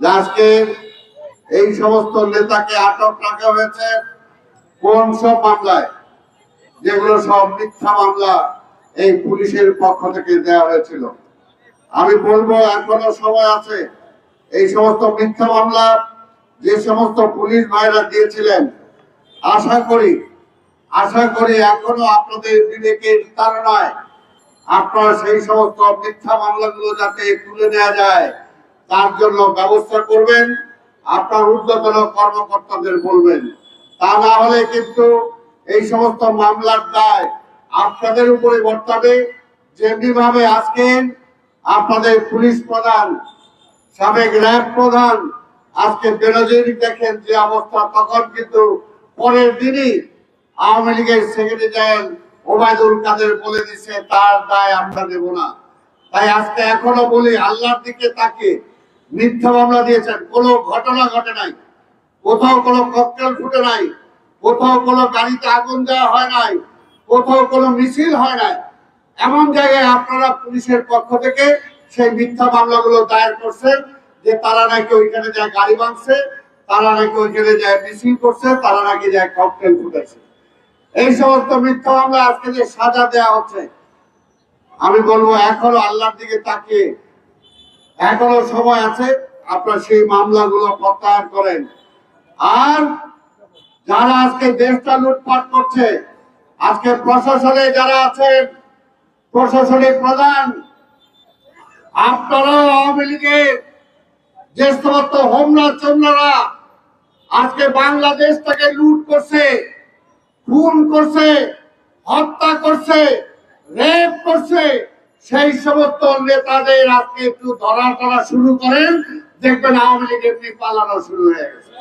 আজকে এই সমস্ত নেতাকে আটক রাখা হয়েছে কোন সব মামলায়? যেগুলো সব মিথ্যা মামলা এই পুলিশের পক্ষ থেকে দেওয়া হয়েছিল। আমি বলব এখনও সময় আছে এই সমস্ত মিথ্যা মামলা, যে সমস্ত পুলিশ ভাইরা দিয়েছিলেন? আশা করি আশা করি এখনও আপনাদের বিবেকের নয় আপনারা সেই সমস্ত মিথ্যা মামলাগুলো যাতে তুলে নেওয়া যায়। তার জন্য ব্যবস্থা করবেন। আপনার ঊর্ধ্বতন কর্মকর্তাদের বলবেন। তা না হলে কিন্তু এই সমস্ত মামলার দায় আপনাদের উপরে বর্তাবে। যেমনি ভাবে আজকে আপনাদের পুলিশ প্রধান, সাবেক র্যাব প্রধান, আজকে বেরোজেরি দেখেন যে অবস্থা, তখন কিন্তু পরের দিনই আওয়ামী লীগের সেক্রেটারি জেনারেল ওবায়দুল কাদের বলে দিছে, তার দায় আমরা দেব না। তাই আজকে এখনও বলি, আল্লাহর দিকে তাকে মিথ্যা মামলা দিয়েছেন। কোনো ঘটনা ঘটে নাই। কোথাও কোনো ককটেল ফুটে নাই। কোথাও কোনো গাড়িতে আগুন দেওয়া হয় নাই। কোথাও কোনো মিছিল হয় নাই। এমন জায়গায় আপনারা পুলিশের পক্ষ থেকে সেই মিথ্যা মামলাগুলো দায়ের করছেন যে তারা নাকি ওইখানে যায় গাড়ি ভাঙছে, তারা নাকি ওইখানে যায় মিছিল করছে, তারা নাকি যায় ককটেল ফুটেছে এই সমস্ত মিথ্যা মামলা আজকে যে সাজা দেওয়া হচ্ছে, আমি বলব এখনও আল্লাহর দিকে তাকিয়ে এখনও সময় আছে, আপনার সেই মামলাগুলো প্রত্যাহার করেন। আর যারা আজকে দেশটা লুটপাট করছে, আজকে প্রশাসনে যারা আছেন, প্রশাসনিক প্রধান আপনারা আওয়ামী লীগের যে সমস্ত হোমরা চোমরারা আজকে বাংলাদেশটাকে লুট করছে, খুন করছে, হত্যা করছে, রেপ করছে সেই সমস্ত নেতাদের আজকে একটু ধরা করা শুরু করেন, দেখবেন আওয়ামী লীগ এমনি পালানো শুরু হয়ে গেছে।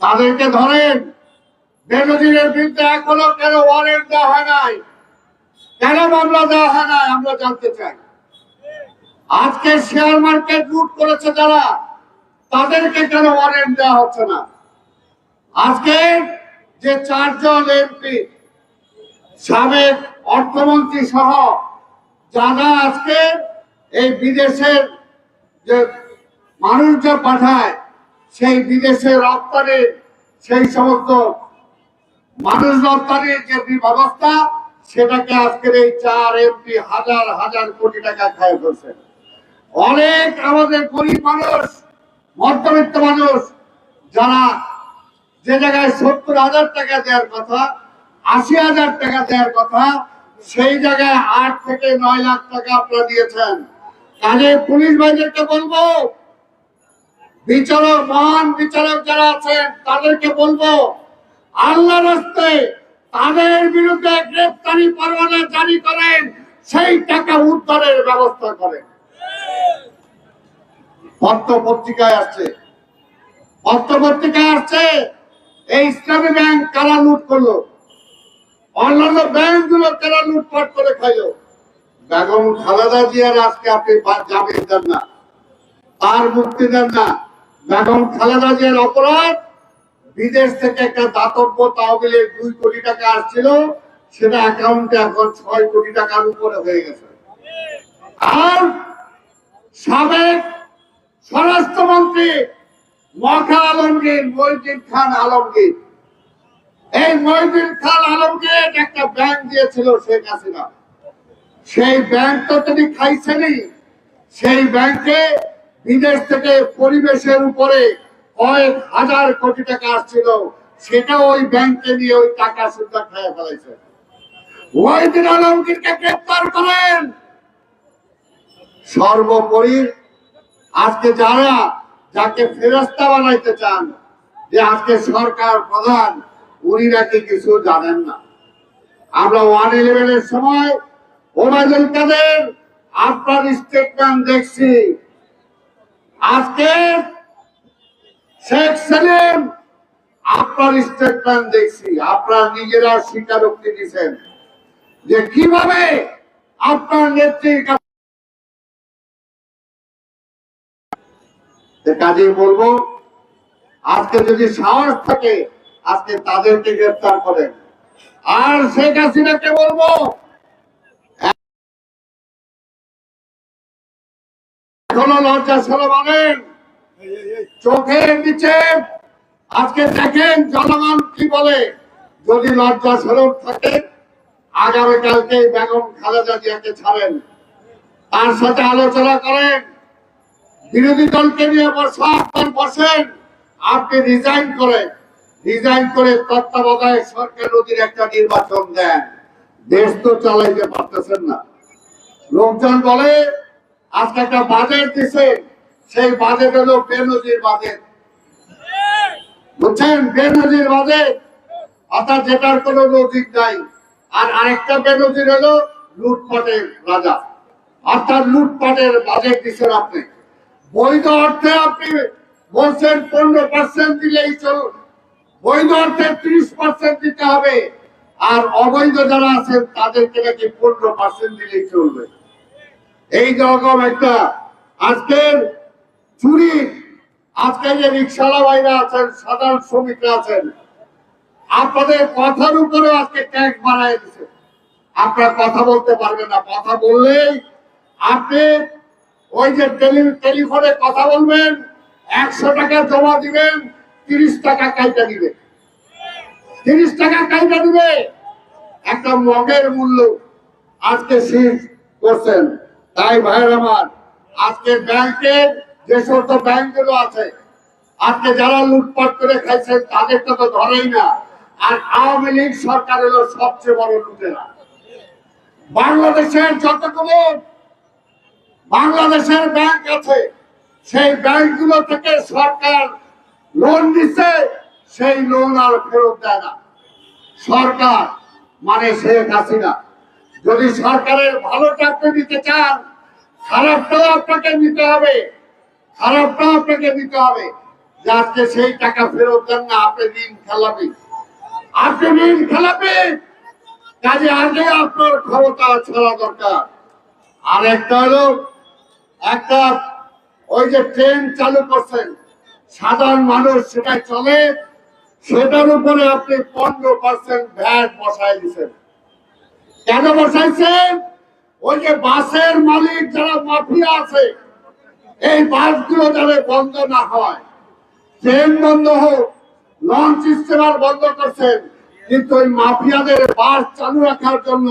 তাদেরকে ধরেন, বেনজিরের বিরুদ্ধে এখনও কেন ওয়ারেন্ট দেওয়া হয় নাই? কেন মামলা দেওয়া হয় নাই? আমরা জানতে চাই। আজকে শেয়ার মার্কেট লুট করেছে যারা, তাদেরকে কেন ওয়ারেন্ট দেওয়া হচ্ছে না? আজকে যে চারজন এমপি, সাবেক অর্থমন্ত্রী সহ যারা আজকে এই বিদেশের যে মানুষ যে পাঠায়, সেই বিদেশে রপ্তানির সেই সমস্ত মানুষ রপ্তানির যে ব্যবস্থা, সেটাকে আজকের এই চার এমপি হাজার হাজার কোটি টাকা খায় ফেলছে। অনেক আমাদের গরিব মানুষ, মধ্যবিত্ত মানুষ, যারা যে জায়গায় সত্তর হাজার টাকা দেওয়ার কথা, আশি হাজার টাকা দেওয়ার কথা সেই জায়গায় আট থেকে নয় লাখ টাকা আপনারা দিয়েছেন। কাজে পুলিশ ভাইদেরকে বলব, বিচারক, মহান বিচারক যারা আছেন, তাদেরকে বলব আল্লাহ রাস্তে তাদের বিরুদ্ধে গ্রেফতারি পরোয়ানা জারি করেন, সেই টাকা উদ্ধারের ব্যবস্থা করেন। পত্র পত্রিকায় আসছে। পত্র আসছে, এই ইসলামী ব্যাংক কারা লুট করল? অন্যান্য ব্যাংকগুলো কারা লুটপাট করে খাইলো? বেগম খালেদা জিয়ার আজকে আপনি জামিন দেন না। তার মুক্তি দেন না। বেগম খালেদা জিয়ার অপরাধ বিদেশ থেকে একটা দাতব্য তহবিলের দুই কোটি টাকা আসছিল, সেটা অ্যাকাউন্টে এখন ছয় কোটি টাকার উপরে হয়ে গেছে। আর সাবেক স্বরাষ্ট্রমন্ত্রী মখা আলমগীর, মহিউদ্দিন খান আলমগীর এই মহিউদ্দিন খান আলমগীর একটা ব্যাংক দিয়েছিল শেখ হাসিনা। সেই ব্যাংক তো তিনি খাইছেনই। সেই ব্যাংকে বিদেশ থেকে পরিবেশের উপরে কয়েক হাজার কোটি টাকা আসছিল। সেটা ওই ব্যাংকে নিয়ে ওই টাকা সুদ্ধা খেয়ে ফেলেছে। ওইদিন আলমগীরকে গ্রেপ্তার করেন। সর্বোপরি আজকে যারা যাকে ফেরস্তা বানাইতে চান, যে আজকে সরকার প্রধান উনি নাকি কিছু জানেন না। আমরা ওয়ান ইলেভেনের সময় ওবায়দুল কাদের আপনার স্টেটমেন্ট দেখছি। আজকে শেখ সেলিম আপনার স্টেটমেন্ট দেখছি। আপনার নিজেরা স্বীকারোক্তি দিচ্ছেন যে কীভাবে আপনার নেত্রীর কাজে বলব, আজকে যদি সাহস থাকে আজকে তাদেরকে গ্রেফতার করেন। আর শেখ হাসিনাকে বলব, এখনও লজ্জা সরম আনেন চোখের নিচে, আজকে দেখেন জনগণ কি বলে। যদি লজ্জা স্বরূপ থাকে আগামীকালকে বেগম খালেদা জিয়াকে ছাড়েন। তার সাথে আলোচনা করেন। বিরোধী দলকে নিয়ে বসেন। আপনি রিজাইন করেন। রিজাইন করে তত্ত্বাবধায়ক সরকার নদীর একটা নির্বাচন দেন। দেশ তো চালাইতে পারতেছেন না। লোকজন বলে, আজকে একটা বাজেট দিছে, সেই বাজেট হলো বেনজির বাজেট। বুঝছেন? বেনজির বাজেট, অর্থাৎ যেটার কোনো লজিক নাই। আর আরেকটা বেনজির হলো লুটপাটের রাজা। অর্থাৎ লুটপাটের বাজেট দিচ্ছেন আপনি। বৈধ অর্থে আপনি বলছেন পনেরো পার্সেন্ট দিলেই চল বৈধ ত্রিশ পার্সেন্ট দিতে হবে। আর অবৈধ যারা আছেন নাকি পনেরো পার্সেন্ট এই রকম একটা, আজকের যে রিক্সাওয়ালা ভাইরা আছেন, সাধারণ শ্রমিকরা আছেন, আপনাদের কথার উপরে আজকে ট্যাক্স বাড়াই দিচ্ছে আপনারা কথা বলতে পারবেন না, কথা বললেই আপনি ওই যে টেলি- টেলিফোনে কথা বলবেন, একশো টাকা জমা দিবেন তিরিশ টাকা কাইটা দিবে। তিরিশ টাকা কাইটা দিবে। একটা মগের মূল্য আজকে শীত করছেন। তাই ভাইয়ের আমার, আজকে ব্যাংকের যে সমস্ত ব্যাংকগুলো আছে, আজকে যারা লুটপাট করে খাইছেন, তাদেরকে তো ধরেই না। আর আওয়ামী লীগ সরকার হলো সবচেয়ে বড় লুটেরা। বাংলাদেশের যতগুলো বাংলাদেশের ব্যাংক আছে, সেই ব্যাংকগুলো থেকে সরকার লোন দিচ্ছে সেই লোন আর ফেরত দেয় না। সরকার মানে শেখ হাসিনা, যদি সরকারের ভালো আপনি দিতে চান, খারাপটাও আপনাকে নিতে হবে, খারাপটাও আপনাকে দিতে হবে যে আজকে সেই টাকা ফেরত দেন না, আপনি ঋণ খেলাপি। আপনি ঋণ খেলাপি, কাজে আগে আপনার ক্ষমতা ছাড়া দরকার। আর একটা হলো, একটা ওই যে ট্রেন চালু করছেন সাধারণ মানুষ সেটা চলে, সেটার উপরে আপনি পনেরো পার্সেন্ট ভ্যাট বসাই দিচ্ছেন। কেন বসাইছেন? ওই যে বাসের মালিক যারা মাফিয়া আছে, এই বাসগুলো যাতে বন্ধ না হয়। ট্রেন বন্ধ হোক, লঞ্চ স্টিমার বন্ধ করছেন, কিন্তু ওই মাফিয়াদের বাস চালু রাখার জন্য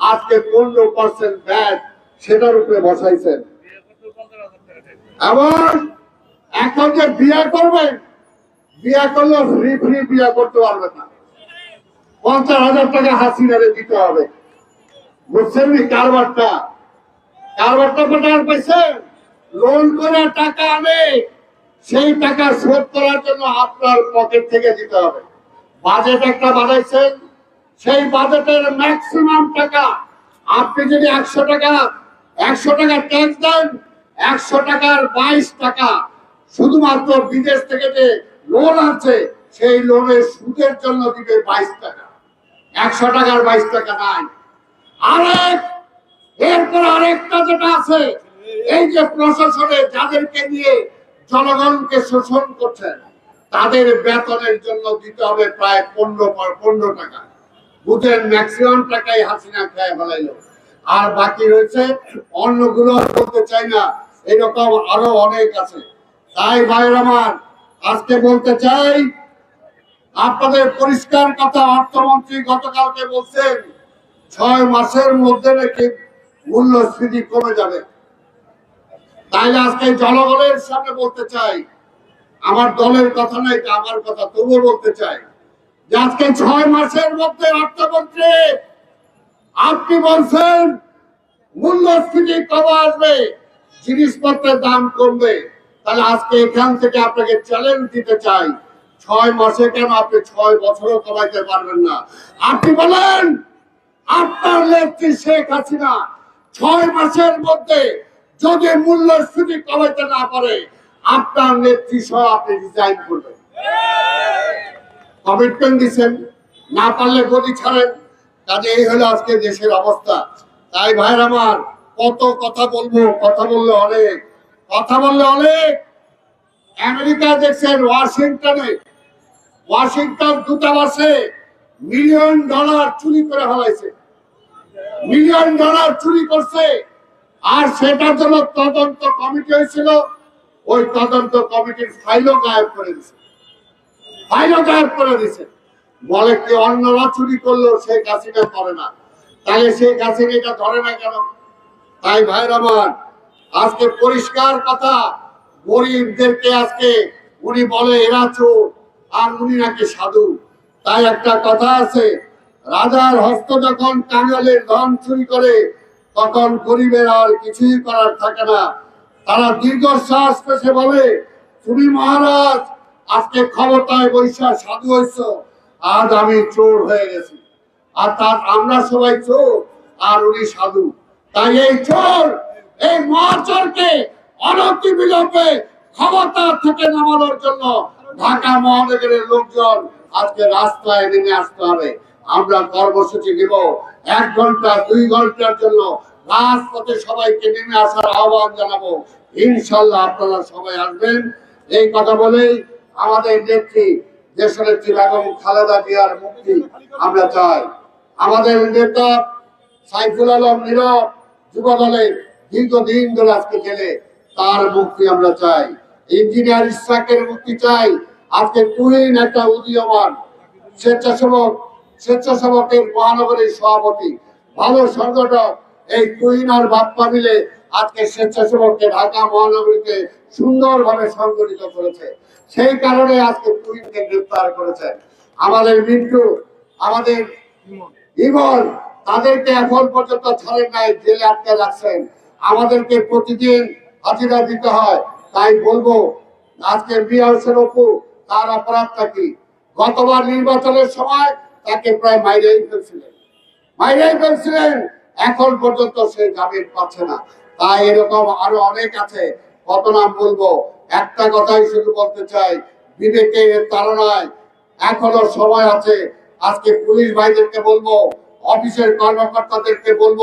আজকে পনেরো পার্সেন্ট ভ্যাট সেটার উপরে বসাইছেন। এবং এখন যে বিয়ে করবেন বিয়ে করলে ফ্রি ফ্রি বিয়ে করতে পারবেন না। পঞ্চাশ হাজার টাকা হাসিনারে দিতে হবে। বুঝছেন কারবারটা? কারবারটা কোথায় পাইছেন লোন করে টাকা আনে, সেই টাকা শোধ করার জন্য আপনার পকেট থেকে দিতে হবে। বাজেট একটা বানাইছেন, সেই বাজেটের ম্যাক্সিমাম টাকা আপনি যদি একশো টাকা একশো টাকা ট্যাক্স দেন, একশো টাকার বাইশ টাকা শুধুমাত্র বিদেশ থেকে যে লোন আছে, সেই লোনের সুদের জন্য দিবে বাইশ টাকা। একশো টাকার বাইশ টাকা নাই। আরেক, এরপর আরেকটা যেটা আছে, এই যে প্রশাসনে যাদেরকে নিয়ে জনগণকে শোষণ করছেন তাদের বেতনের জন্য দিতে হবে প্রায় পনেরো পনেরো টাকা। বুঝেন ম্যাক্সিমাম টাকাই হাসিনা খেয়ে ফেলাইলো। আর বাকি রয়েছে, অন্যগুলো বলতে চাই না, এরকম আরও অনেক আছে। তাই ভাইয়ের আমার, আজকে বলতে চাই, আপনাদের পরিষ্কার কথা অর্থমন্ত্রী গতকালকে বলছেন, ছয় মাসের মধ্যে নাকি মূল্যস্ফীতি কমে যাবে। তাই আজকে জনগণের সামনে বলতে চাই, আমার দলের কথা নাই আমার কথা তবুও বলতে চাই, যে আজকে ছয় মাসের মধ্যে অর্থমন্ত্রী, আপনি বলছেন, মূল্যস্ফীতি কবে আসবে, জিনিসপত্রের দাম কমবে। তাহলে আজকে এখান থেকে আপনাকে চ্যালেঞ্জ দিতে চাই। ছয় মাসে কেন আপনি ছয় বছরও কমাইতে পারবেন না? আপনি বলেন, আপনার নেত্রী শেখ হাসিনা ছয় মাসের মধ্যে যদি মূল্যস্ফীতি কমাইতে না পারে, আপনার নেত্রী সহ আপনি রিজাইন করবেন। কমিটমেন্ট দিচ্ছেন, না পারলে গদি ছাড়েন। কাজে এই হলো আজকে দেশের অবস্থা। তাই ভাইর আমার কত কথা বলব, কথা বললে অনেক। কথা বললে অনেক আমেরিকা দেখছেন ওয়াশিংটনে। ওয়াশিংটন দূতাবাসে মিলিয়ন ডলার চুরি করে ফেলাইছে। মিলিয়ন ডলার চুরি করছে। আর সেটার জন্য তদন্ত কমিটি হয়েছিল। ওই তদন্ত কমিটির ফাইলও গায়েব করে দিছে। ফাইলও গায়েব করে দিছে। বলে কি অন্যরা চুরি করল সেই কাছিটা করে না। তাহলে সেই কাছে এটা ধরে না কেন? তাই ভাইর আমার আজকে পরিষ্কার কথা, গরিবদেরকে আজকে উনি বলে, এরা চোর, আর উনি নাকি সাধু। তাই একটা কথা আছে, রাজার হস্ত যখন কাঙালের ধন চুরি করে, তখন গরিবের আর কিছুই করার থাকে না। তারা দীর্ঘশ্বাস পেশে বলে, তুমি মহারাজ, আজকে ক্ষমতায় বৈশা সাধু হয়েছ আজ আমি চোর হয়ে গেছি। আর তার আমরা সবাই চোর, আর উনি সাধু। তাই এই চোর এই মহাচরকে অনতি বিলম্বে ক্ষমতা থেকে নামানোর জন্য ঢাকা মহানগরের লোকজন আজকে রাস্তায় নেমে আসতে হবে। আমরা কর্মসূচি দিব এক ঘণ্টা, দুই ঘণ্টার জন্য রাজপথে সবাইকে নেমে আসার আহ্বান জানাব। ইনশাল্লাহ আপনারা সবাই আসবেন। এই কথা বলেই আমাদের নেত্রী দেশনেত্রী বেগম খালেদা জিয়ার মুক্তি আমরা চাই। আমাদের নেতা সাইফুল আলম নীরব যুব দলের দীর্ঘদিন ধরে আজকে গেলে তার মুক্তি আমরা চাই। ইঞ্জিনিয়ার ইসরাকের মুক্তি চাই। আজকে তুহিন একটা উদীয়মান, স্বেচ্ছাসেবক, স্বেচ্ছাসেবকের মহানগরীর সভাপতি, ভালো সংগঠক, এই তুহিন আর বাপ্পা মিলে আজকে স্বেচ্ছাসেবককে ঢাকা মহানগরীতে সুন্দরভাবে সংগঠিত করেছে। সেই কারণে আজকে কুইনকে গ্রেফতার করেছে। আমাদের মিন্টু, আমাদের ইমন, তাদেরকে এখন পর্যন্ত ছাড়েন নাই জেলে আটকে রাখছেন। আমাদেরকে প্রতিদিন হাজিরা দিতে হয়, তাই বলব, আজকে মিয়া হোসেন অপু তার অপরাধটা কি? গতবার নির্বাচনের সময় তাকে প্রায় মাইরেই ফেলছিলেন। মাইরেই ফেলছিলেন, এখন পর্যন্ত সে জামিন পাচ্ছে না। তাই এরকম আরও অনেক আছে, কত নাম বলব? একটা কথাই শুধু বলতে চাই, বিবেকের তাড়নায় এখনও সময় আছে। আজকে পুলিশ ভাইদেরকে বলব, অফিসের কর্মকর্তাদেরকে বলব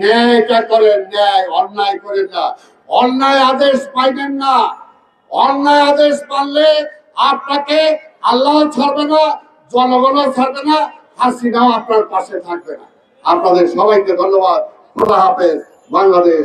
ন্যায়টা করেন ন্যায়, অন্যায় করে না অন্যায় আদেশ পাইবেন না। অন্যায় আদেশ পারলে আপনাকে আল্লাহ ছাড়বে না, জনগণও ছাড়বে না, হাসিনাও আপনার পাশে থাকবে না। আপনাদের সবাইকে ধন্যবাদ। খোদা হাফেজ, বাংলাদেশ